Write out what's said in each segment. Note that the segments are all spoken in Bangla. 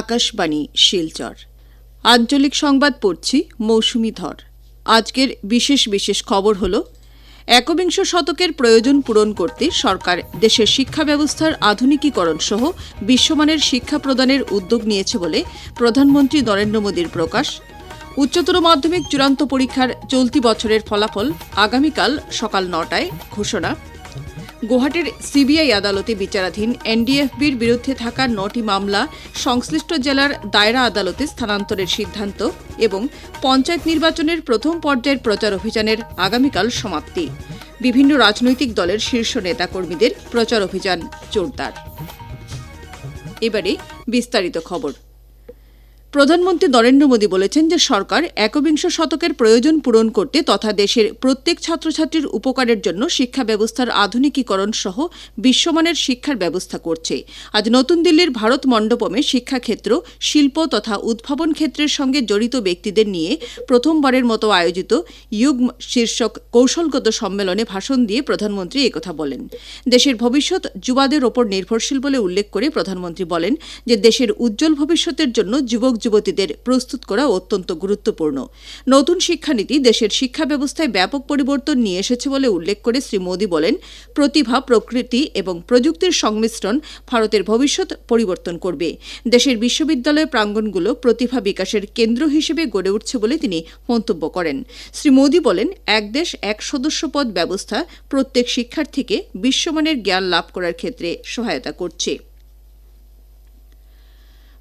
আকাশবাণী, শিলচর। আঞ্চলিক সংবাদ পড়ছি মৌসুমি ধর। আজকের বিশেষ বিশেষ খবর হল, একবিংশ শতকের প্রয়োজন পূরণ করতে সরকার দেশের শিক্ষা ব্যবস্থার আধুনিকীকরণ সহ বিশ্বমানের শিক্ষা প্রদানের উদ্যোগ নিয়েছে বলে প্রধানমন্ত্রী নরেন্দ্র মোদীর প্রকাশ। উচ্চতর মাধ্যমিক চূড়ান্ত পরীক্ষার চলতি বছরের ফলাফল আগামীকাল সকাল নটায় ঘোষণা। গুয়াহাটির সিবিআই আদালতে বিচারাধীন এনডিএফবির বিরুদ্ধে থাকা নটি মামলা সংশ্লিষ্ট জেলার দায়রা আদালতে স্থানান্তরের সিদ্ধান্ত এবং পঞ্চায়েত নির্বাচনের প্রথম পর্যায়ের প্রচার অভিযানের আগামীকাল সমাপ্তি। বিভিন্ন রাজনৈতিক দলের শীর্ষ নেতাকর্মীদের প্রচার অভিযান জোরদার। এবারে বিস্তারিত খবর। প্রধানমন্ত্রী নরেন্দ্র মোদী বলেছেন যে সরকার একবিংশ শতকের প্রয়োজন পূরণ করতে তথা দেশের প্রত্যেক ছাত্রছাত্রীর উপকারের জন্য শিক্ষা ব্যবস্থার আধুনিকীকরণ সহ বিশ্বমানের শিক্ষার ব্যবস্থা করছে। আজ নতুন দিল্লির ভারত মণ্ডপমে শিক্ষাক্ষেত্র, শিল্প তথা উদ্ভাবন ক্ষেত্রের সঙ্গে জড়িত ব্যক্তিদের নিয়ে প্রথমবারের মতো আয়োজিত ইউগ শীর্ষক কৌশলগত সম্মেলনে ভাষণ দিয়ে প্রধানমন্ত্রী একথা বলেন। দেশের ভবিষ্যৎ যুবাদের ওপর নির্ভরশীল বলে উল্লেখ করে প্রধানমন্ত্রী বলেন যে দেশের উজ্জ্বল ভবিষ্যতের জন্য যুবক যুবতীদের প্রস্তুত করা অত্যন্ত গুরুত্বপূর্ণ। নতুন শিক্ষানীতি দেশের শিক্ষা ব্যবস্থায় ব্যাপক পরিবর্তন নিয়ে এসেছে বলে উল্লেখ করে শ্রী মোদী বলেন, প্রতিভা, প্রকৃতি এবং প্রযুক্তির সংমিশ্রণ ভারতের ভবিষ্যৎ পরিবর্তন করবে। দেশের বিশ্ববিদ্যালয় প্রাঙ্গণগুলো প্রতিভা বিকাশের কেন্দ্র হিসেবে গড়ে উঠছে বলে তিনি মন্তব্য করেন। শ্রী মোদী বলেন, এক দেশ, এক সদস্যপদ ব্যবস্থা প্রত্যেক শিক্ষার্থীকে বিশ্বমানের জ্ঞান লাভ করার ক্ষেত্রে সহায়তা করছে।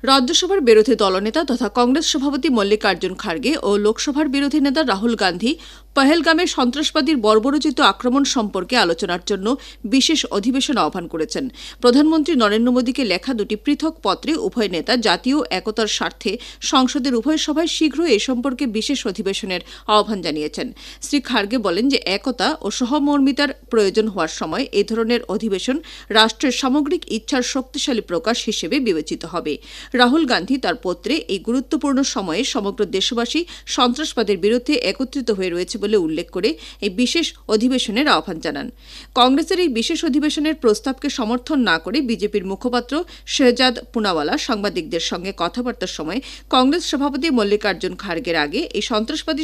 রাজ্যসভার বিরোধী দলনেতা তথা কংগ্রেস সভাপতি মল্লিকার্জুন খার্গে ও লোকসভার বিরোধী নেতা রাহুল গান্ধী পহেলগামে সন্ত্রাসবাদীর বর্বরোচিত আক্রমণ সম্পর্কে আলোচনার জন্য বিশেষ অধিবেশন আহ্বান করেছেন। প্রধানমন্ত্রী নরেন্দ্র মোদীকে লেখা দুটি পৃথক পত্রে উভয় নেতা জাতীয় একতার স্বার্থে সংসদের উভয় সভায় শীঘ্র এ সম্পর্কে বিশেষ অধিবেশনের আহ্বান জানিয়েছেন। শ্রী খার্গে বলেন যে একতা ও সহমর্মিতার প্রয়োজন হওয়ার সময় এ ধরনের অধিবেশন রাষ্ট্রের সামগ্রিক ইচ্ছার শক্তিশালী প্রকাশ হিসেবে বিবেচিত হবে। রাহুল গান্ধী তার পত্রে এই গুরুত্বপূর্ণ সময়ে সমগ্র দেশবাসী সন্ত্রাসবাদের বিরুদ্ধে একত্রিত হয়ে রয়েছে বলে উল্লেখ করে এই বিশেষ অধিবেশনের আহ্বান জানান। কংগ্রেসের এই বিশেষ অধিবেশনের প্রস্তাবকে সমর্থন না করে বিজেপির মুখপাত্র শেহজাদ পুনাওয়ালা সাংবাদিকদের সঙ্গে কথাবার্তার সময় কংগ্রেস সভাপতি মল্লিকার্জুন খার্গের আগে এই সন্ত্রাসবাদী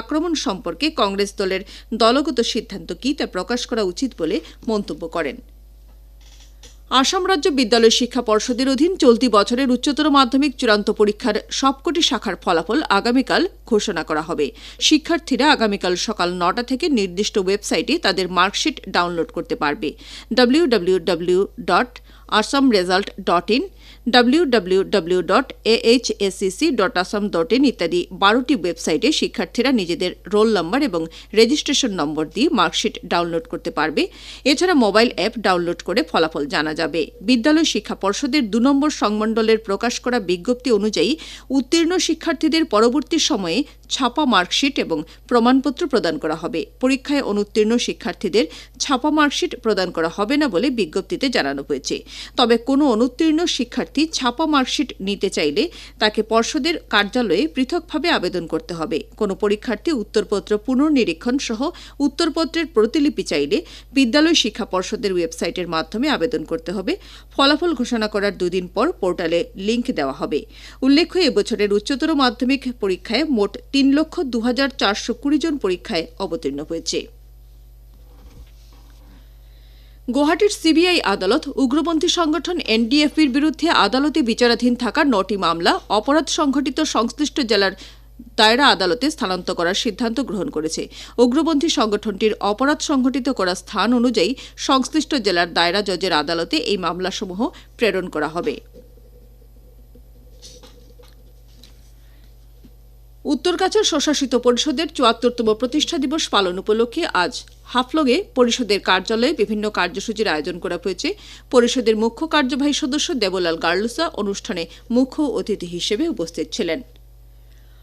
আক্রমণ সম্পর্কে কংগ্রেস দলের দলগত সিদ্ধান্ত কী তা প্রকাশ করা উচিত বলে মন্তব্য করেন। আসাম রাজ্য বিদ্যালয় শিক্ষা পর্ষদের অধীন চলতি বছরের উচ্চতর মাধ্যমিক চূড়ান্ত পরীক্ষার সবকটি শাখার ফলাফল আগামীকাল ঘোষণা করা হবে। শিক্ষার্থীরা আগামীকাল সকাল নটা থেকে নির্দিষ্ট ওয়েবসাইটে তাদের মার্কশিট ডাউনলোড করতে পারবে। W dot Assam result dot in W W W dot dot ইত্যাদি বারোটি ওয়েবসাইটে শিক্ষার্থীরা নিজেদের রোল নম্বর এবং রেজিস্ট্রেশন নম্বর দিয়ে মার্কশিট ডাউনলোড করতে পারবে। এছাড়া মোবাইল অ্যাপ ডাউনলোড করে ফলাফল জানা যাবে। বিদ্যালয় শিক্ষা পর্ষদের দু নম্বর সংমণ্ডলের প্রকাশ করা বিজ্ঞপ্তি অনুযায়ী উত্তীর্ণ শিক্ষার্থীদের পরবর্তী সময়ে ছাপা মার্কশিট এবং প্রমাণপত্র প্রদান করা হবে। পরীক্ষায় অনুত্তীর্ণ শিক্ষার্থীদের ছাপা মার্কশিট প্রদান করা হবে না বলে বিজ্ঞপ্তিতে জানানো হয়েছে। তবে কোনো অনুত্তীর্ণ শিক্ষার্থী ছাপা মার্কশিট নিতে চাইলে তাকে পর্ষদের কার্যালয়ে পৃথকভাবে আবেদন করতে হবে। কোনো পরীক্ষার্থী উত্তরপত্র পুনর্নিরীক্ষণ সহ উত্তরপত্রের প্রতিলিপি চাইলে বিদ্যালয় শিক্ষা পর্ষদের ওয়েবসাইটের মাধ্যমে আবেদন করতে হবে। ফলাফল ঘোষণা করার দুদিন পর পোর্টালে লিংক দেওয়া হবে। উল্লেখ্য, এবছরের উচ্চতর মাধ্যমিক পরীক্ষায় মোট তিন লক্ষ দু হাজার চারশো কুড়ি জন পরীক্ষায় অবতীর্ণ হয়েছে। গুয়াহাটির সিবিআই আদালত, উগ্রপন্থী সংগঠন এনডিএফবির বিরুদ্ধে আদালতে বিচারাধীন থাকা নটি মামলা অপরাধ সংঘটিত সংশ্লিষ্ট জেলার দায়রা আদালতে স্থানান্তর করার সিদ্ধান্ত গ্রহণ করেছে। উগ্রপন্থী সংগঠনটির অপরাধ সংঘটিত করা স্থান অনুযায়ী সংশ্লিষ্ট জেলার দায়রা জজের আদালতে এই মামলাসমূহ প্রেরণ করা হবে। উত্তরকাছাড় স্বশাসিত পরিষদের চুয়াত্তরতম প্রতিষ্ঠা দিবস পালন উপলক্ষে আজ হাফলগে পরিষদের কার্যালয়ে বিভিন্ন কার্যসূচির আয়োজন করা হয়েছে। পরিষদের মুখ্য কার্যবাহী সদস্য দেবলাল গার্লুসা অনুষ্ঠানে মুখ্য অতিথি হিসেবে উপস্থিত ছিলেন।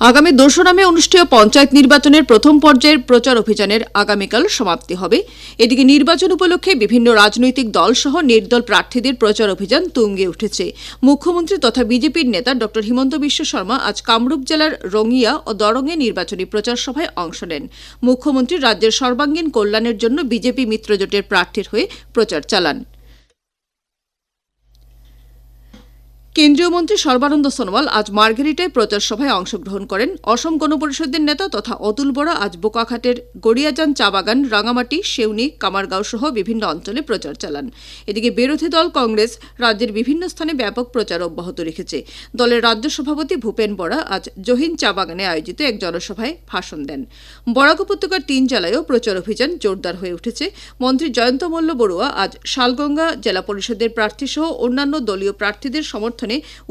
আগামী দোসরা মে অনুষ্ঠেয় পঞ্চায়েত নির্বাচনের প্রথম পর্যায়ের প্রচার অভিযানের আগামীকাল সমাপ্তি হবে। এদিকে নির্বাচন উপলক্ষে বিভিন্ন রাজনৈতিক দল সহ নির্দল প্রার্থীদের প্রচার অভিযান তুঙ্গে উঠেছে। মুখ্যমন্ত্রী তথা বিজেপির নেতা ড হিমন্ত বিশ্ব শর্মা আজ কামরূপ জেলার রঙিয়া ও দরঙে নির্বাচনী প্রচার সভায় অংশ নেন। মুখ্যমন্ত্রী রাজ্যের সর্বাঙ্গীন কল্যাণের জন্য বিজেপি মিত্রজোটের প্রার্থীর হয়ে প্রচার চালান। কেন্দ্রীয় মন্ত্রী সর্বানন্দ সোনোয়াল আজ মার্গেরিটায় প্রচার সভায় অংশগ্রহণ করেন। অসম গণপরিষদের নেতা তথা অতুল বরা আজ বোকাখাটের গড়িয়াজান চা বাগান রাঙামাটি সেউনি কামারগাঁও সহ বিভিন্ন অঞ্চলে প্রচার চালান। এদিকে বিরোধী দল কংগ্রেস রাজ্যের বিভিন্ন স্থানে ব্যাপক প্রচার অব্যাহত রেখেছে। দলের রাজ্য সভাপতি ভূপেন বরা আজ জহিন চা বাগানে আয়োজিত এক জনসভায় ভাষণ দেন। বরাক উপত্যকার তিন জেলায়ও প্রচার অভিযান জোরদার হয়ে উঠেছে। মন্ত্রী জয়ন্ত মল্ল বড়ুয়া আজ শালগঙ্গা জেলা পরিষদের প্রার্থী সহ অন্যান্য দলীয় প্রার্থীদের সমর্থনে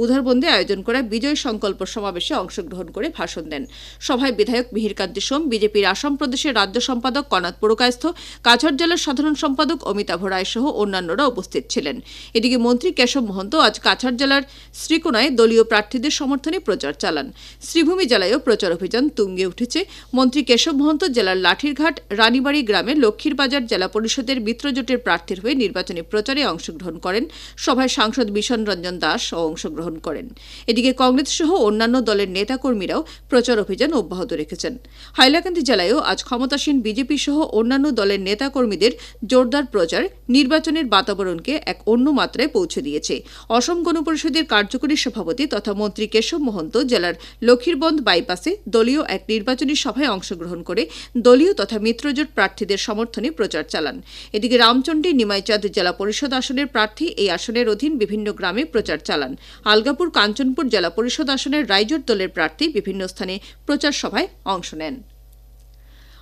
উধারবন্দে আয়োজন করা বিজয় সংকল্প সমাবেশে অংশগ্রহণ করে ভাষণ দেন। সভায় বিধায়ক মিহিরকান্তি সোম, বিজেপির আসাম প্রদেশের রাজ্য সম্পাদক কনাথ পুরকায়স্থ, কাছাড় জেলার সাধারণ সম্পাদক অমিতাভ রায় সহ অন্যান্যরা উপস্থিত ছিলেন। এদিকে মন্ত্রী কেশব মহন্ত আজ কাছাড় জেলার শ্রীকোনায় দলীয় প্রার্থীদের সমর্থনে প্রচার চালান। শ্রীভূমি জেলায়ও প্রচার অভিযান তুঙ্গে উঠেছে। মন্ত্রী কেশব মহন্ত জেলার লাঠিরঘাট, রানীবাড়ি গ্রামে লক্ষ্মীর বাজার জেলা পরিষদের মিত্রজোটের প্রার্থীর হয়ে নির্বাচনী প্রচারে অংশগ্রহণ করেন। সভায় সাংসদ বিশন রঞ্জন দাস ও অংশগ্রহণ করেন। এদিকে কংগ্রেস সহ অন্যান্য দলের নেতাকর্মীরাও প্রচার অভিযান অব্যাহত রেখেছেন। হাইলাকান্দি জেলায়ও আজ ক্ষমতাসীন বিজেপি সহ অন্যান্য দলের নেতাকর্মীদের জোরদার প্রচার নির্বাচনের বাতাবরণকে এক অন্য মাত্রায় পৌঁছে দিয়েছে। অসম গণ পরিষদের কার্যকরী সভাপতি তথা মন্ত্রী কেশব মহন্ত জেলার লক্ষ্মীরবন্ধ বাইপাসে দলীয় এক নির্বাচনী সভায় অংশগ্রহণ করে দলীয় তথা মিত্রজোট প্রার্থীদের সমর্থনে প্রচার চালান। এদিকে রামচন্ডী নিমাইচাঁদ জেলা পরিষদ আসনের প্রার্থী এই আসনের অধীন বিভিন্ন গ্রামে প্রচার চালান। আলগাপুর কাঞ্চনপুর জেলা পরিষদ আসনের রাইজোর দলের প্রার্থী বিভিন্ন স্থানে প্রচার সভায় অংশ নেন।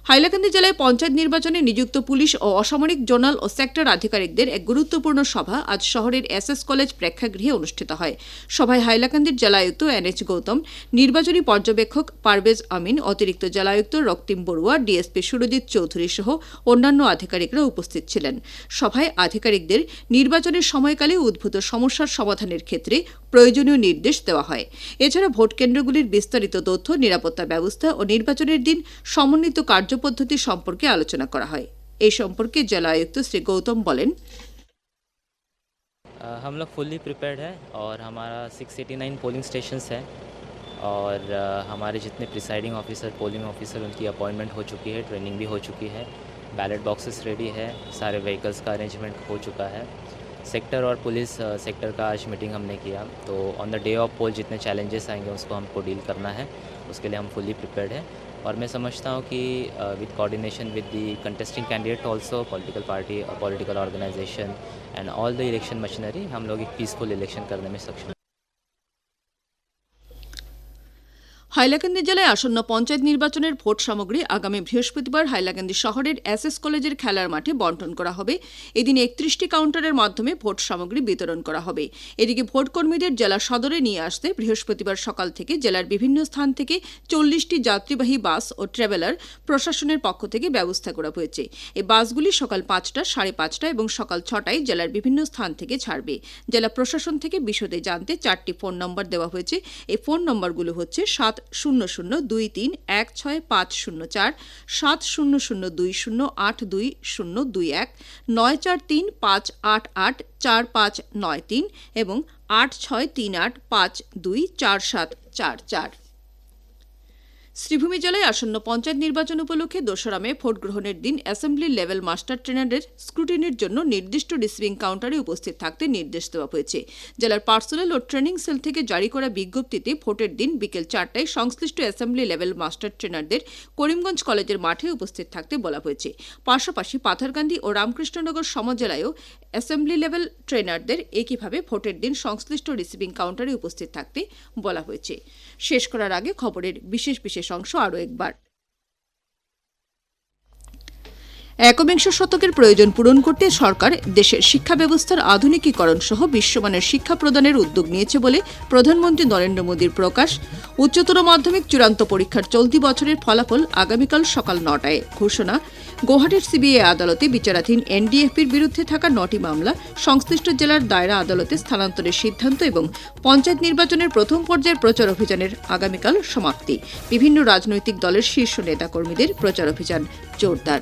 হাইলাকান্দি জেলায় পঞ্চায়েত নির্বাচনে নিযুক্ত পুলিশ ও অসামরিক জোনাল ও সেক্টর আধিকারিকদের এক গুরুত্বপূর্ণ সভা আজ শহরের এসএস কলেজ প্রেক্ষাগৃহে অনুষ্ঠিত হয়। সভায় হাইলাকান্দির জেলায়ুক্ত এনএচ গৌতম, নির্বাচনী পর্যবেক্ষক পারভেজ আমিন, অতিরিক্ত জেলায়ুক্ত রক্তিম বড়ুয়া, ডিএসপি সুরজিৎ চৌধুরী সহ অন্যান্য আধিকারিকরা উপস্থিত ছিলেন। সভায় আধিকারিকদের নির্বাচনের সময়কালে উদ্ভূত সমস্যার সমাধানের ক্ষেত্রে প্রয়োজনীয় নির্দেশ দেওয়া হয়। এছাড়া ভোট কেন্দ্রগুলির বিস্তারিত তথ্য, নিরাপত্তা ব্যবস্থা ও নির্বাচনের দিন সমন্বিত কার্যপদ্ধতি সম্পর্কে আলোচনা করা হয় এই সম্পর্কে জেলা আয়ুক্ত শ্রী গৌতম বলেন अ, हम लोग फुल्ली प्रिपेयर्ड है और हमारा 689 पोलिंग स्टेशंस हैं और अ, हमारे जितने प्रिसाइडिंग ऑफिसर पोलिंग ऑफिसर उनकी अपॉइंटमेंट हो चुकी है ट्रेनिंग भी हो चुकी है बैलेट बॉक्सेस रेडी है सारे व्हीकल्स का अरेंजमेंट हो चुका है सेक्टर और पुलिस अ, सेक्टर का आज मीटिंग हमने किया तो on the day of poll जितने चैलेंजेस आएंगे उसको हमको डील करना है उसके लिए हम फुली प्रिपेयर्ड हैं। और मैं समझता हूँ कि with coordination with the contesting candidate also political party political organisation and all the election machinery हम लोग एक पीसफुल इलेक्शन करने में सक्षम হাইলাকান্দি জেলায় আসন্ন পঞ্চায়েত নির্বাচনের ভোট সামগ্রী আগামী বৃহস্পতিবার হাইলাকান্দি শহরের এসএস কলেজের খেলার মাঠে বন্টন করা হবে। এদিন একত্রিশটি কাউন্টারের মাধ্যমে ভোট সামগ্রী বিতরণ করা হবে। এদিকে ভোট কর্মীদের জেলা সদরে নিয়ে আসতে বৃহস্পতিবার সকাল থেকে জেলার বিভিন্ন স্থান থেকে চল্লিশটি যাত্রীবাহী বাস ও ট্রাভেলার প্রশাসনের পক্ষ থেকে ব্যবস্থা করা হয়েছে। এই বাসগুলি সকাল পাঁচটা, সাড়ে পাঁচটা এবং সকাল ছটায় জেলার বিভিন্ন স্থান থেকে ছাড়বে। জেলা প্রশাসন থেকে বিশদে জানতে চারটি ফোন নম্বর দেওয়া হয়েছে। এই ফোন নম্বরগুলো হচ্ছে সাত শূন্য শূন্য দুই তিন এক ছয় পাঁচ শূন্য চার, সাত শূন্য শূন্য দুই শূন্য আট দুই শূন্য দুই এক, নয় চার তিন পাঁচ আট আট চার পাঁচ নয় তিন এবং আট ছয় তিন আট পাঁচ দুই চার সাত চার চার। শ্রীভূমি জেলায় আসন্ন পঞ্চায়েত নির্বাচন উপলক্ষে দোসরা মে ভোট গ্রহণের দিন অ্যাসেম্বলি লেভেল মাস্টার ট্রেনারের স্ক্রুটিনির জন্য নির্দিষ্ট রিসিভিং কাউন্টারে উপস্থিত থাকতে নির্দেশ দেওয়া হয়েছে। জেলার পার্সোনাল ও ট্রেনিং সেল থেকে জারি করা বিজ্ঞপ্তিতে ভোটের দিন বিকেল চারটায় সংশ্লিষ্ট অ্যাসেম্বলি লেভেল মাস্টার ট্রেনারদের করিমগঞ্জ কলেজের মাঠে উপস্থিত থাকতে বলা হয়েছে। পাশাপাশি পাথারকান্দি ও রামকৃষ্ণনগর সমজেলায়ও অ্যাসেম্বলি লেভেল ট্রেনারদের একইভাবে ভোটের দিন সংশ্লিষ্ট রিসিভিং কাউন্টারে উপস্থিত থাকতে বলা হয়েছে। শেষ করার আগে খবরের বিশেষ বিশেষ অংশ আরও একবার। একবিংশ শতকের প্রয়োজন পূরণ করতে সরকার দেশের শিক্ষা ব্যবস্থার আধুনিকীকরণ সহ বিশ্বমানের শিক্ষা প্রদানের উদ্যোগ নিয়েছে বলে প্রধানমন্ত্রী নরেন্দ্র মোদীর প্রকাশ। উচ্চতর মাধ্যমিক চূড়ান্ত পরীক্ষার চলতি বছরের ফলাফল আগামীকাল সকাল নটায়। ঘোষণা, গৌহাটির সিবিআই আদালতে বিচারাধীন এনডিএফপির বিরুদ্ধে থাকা নটি মামলা, সংশ্লিষ্ট জেলার দায়রা আদালতে স্থানান্তরের সিদ্ধান্ত এবং পঞ্চায়েত নির্বাচনের প্রথম পর্যায়ের প্রচার অভিযানের আগামীকাল সমাপ্তি। বিভিন্ন রাজনৈতিক দলের শীর্ষ নেতাকর্মীদের প্রচার অভিযান জোরদার।